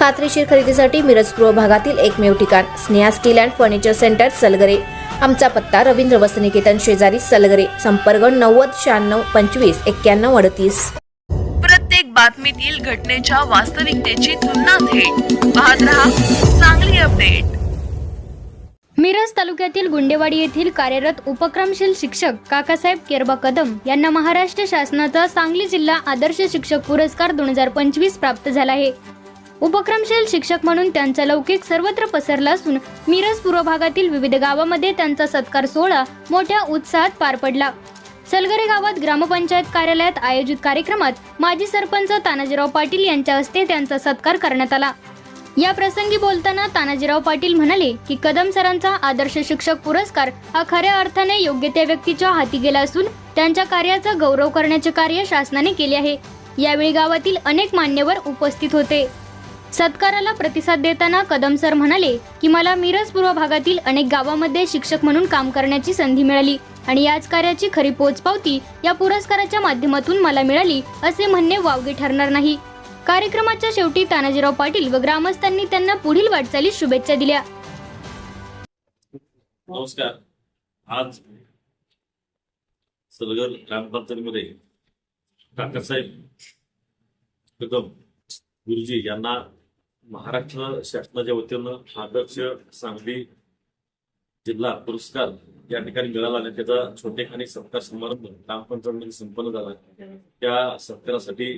खात्रीशीर खरेदीसाठी मिरज पूर्व भागातील एकमेव ठिकाण Sneha steel and furniture centre Salgare. आमचा पत्ता रवींद्र वसनिकेतन शेजारी सलगरे संपर्क नव्वद शहाण्णव पंचवीस एक्क्याण्णव अडतीस. प्रत्येक बातमीतील घटनेच्या वास्तविकतेची तुलना थेट. पाहत रहा चांगली अपडेट. मिरज तालुक्यातील गुंडेवाडी येथील कार्यरत उपक्रमशील शिक्षक काकासाहेब केरबा कदम यांना महाराष्ट्र शासनाचा सांगली जिल्हा आदर्श शिक्षक पुरस्कार दोन हजार पंचवीस प्राप्त झाला आहे. उपक्रमशील शिक्षक म्हणून त्यांचा लौकिक सर्वत्र पसरला असून मिरज पूर्व भागातील विविध गावामध्ये त्यांचा सत्कार सोहळा मोठ्या उत्साहात पार पडला. सलगरे गावात ग्रामपंचायत कार्यालयात आयोजित कार्यक्रमात माजी सरपंच तानाजीराव पाटील यांच्या हस्ते त्यांचा सत्कार करण्यात आला. या प्रसंगी बोलताना तानाजीराव पाटील म्हणाले की कदम सरांचा आदर्श शिक्षक पुरस्कार हा खऱ्या अर्थाने योग्य त्या व्यक्तीच्या हाती गेला असून त्यांच्या कार्याचा गौरव करण्याचे कार्य शासनाने केले आहे. यावेळी गावातील अनेक मान्यवर उपस्थित होते. सत्काराला प्रतिसाद देताना कदम सर म्हणाले की मला मिरज पूर्व भागातील अनेक गावामध्ये शिक्षक म्हणून काम करण्याची संधी मिळाली आणि याच कार्याची खरी पोचपावती या पुरस्काराच्या माध्यमातून मला मिळाली असे म्हणणे वावगे ठरणार नाही. कार्यक्रमाच्या शेवटी तानाजीराव पाटील व ग्रामस्थांनी त्यांना पुढील वाटचालीस शुभेच्छा दिल्या. नमस्कार. आज सलगर ग्रामपंचायतीमध्ये काकासाहेब कदम गुरुजी यांना महाराष्ट्र शासनाच्या वतीनं आदर्श सांगली जिल्हा पुरस्कार या ठिकाणी मिळाला आणि त्याचा छोटेखानी सत्कार समारंभ ग्रामपंचायतमध्ये संपन्न झाला. त्या सत्कारासाठी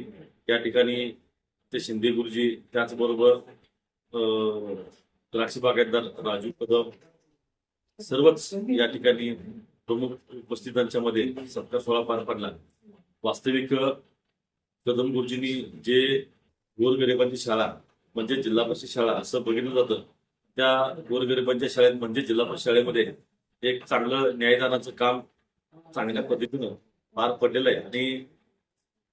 या ठिकाणी ते शिंदे गुरुजी त्याचबरोबर अं, द्राक्ष बागायतदार राजू कदम सर्वच या ठिकाणी प्रमुख उपस्थितांच्या मध्ये सत्कार सोहळा पार पडला. वास्तविक कदम गुरुजींनी जे गोरगरिबांची शाळा म्हणजे जिल्हा परिषद शाळा असं बघितलं जातं. त्या गोरगरिबांच्या शाळेत म्हणजे जिल्हा परिषद शाळेमध्ये एक चांगलं न्यायदानाचं काम चांगल्या पद्धतीनं पार पडलेलं आहे. आणि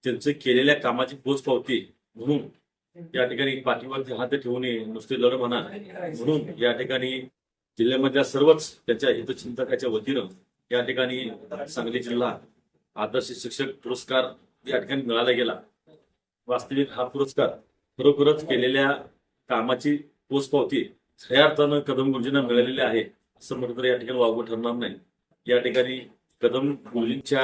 त्यांचं केलेल्या कामाची पोचपावती म्हणून या ठिकाणी पाठीवरती हात ठेवून नुसते लढ म्हणा म्हणून या ठिकाणी जिल्ह्यामधल्या सर्वच त्याच्या हितचिंतकाच्या वतीनं या ठिकाणी सांगली जिल्हा आदर्श शिक्षक पुरस्कार या ठिकाणी मिळाला गेला. वास्तविक हा पुरस्कार खरोखरच केलेल्या कामाची पोचपावती खऱ्या अर्थानं कदम गुरुजींना मिळालेली आहे असं म्हटलं तर या ठिकाणी वावगं ठरणार नाही. या ठिकाणी कदम गुरुजींच्या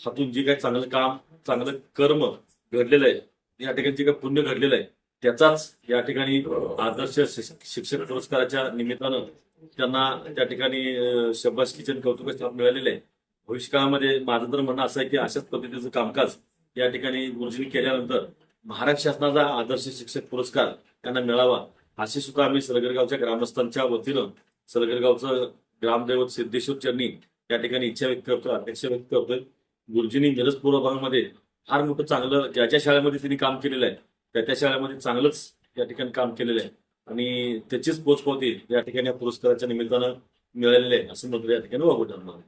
हातून जे काही चांगलं काम चांगलं कर्म घडलेलं आहे या ठिकाणी जे काही पुण्य घडलेलं आहे त्याचाच या ठिकाणी आदर्श शिक्षक पुरस्काराच्या निमित्तानं त्यांना त्या ठिकाणी अं, शब्बास किचन कौतुक मिळालेलं आहे. भविष्यकाळामध्ये माझं तर म्हणणं असं आहे की अशाच पद्धतीचं कामकाज या ठिकाणी गुरुजींनी केल्यानंतर महाराष्ट्र शासनाचा आदर्श शिक्षक पुरस्कार त्यांना मिळावा. अशी सुद्धा आम्ही सलगरगावच्या ग्रामस्थांच्या वतीनं सलगरगावचं ग्रामदैवत सिद्धेश्वर चरणी या ठिकाणी इच्छा व्यक्त करतोय अपेक्षा व्यक्त करतोय. गुरुजींनी मिरज पूर्व भागामध्ये फार मोठं चांगलं ज्या ज्या शाळेमध्ये त्यांनी काम केलेलं आहे त्या त्या शाळेमध्ये चांगलंच या ठिकाणी काम केलेलं आहे. आणि त्याचीच पोचपावती या ठिकाणी या पुरस्काराच्या निमित्तानं मिळालेली आहे असं मात्र या ठिकाणी वागू ठरणार आहे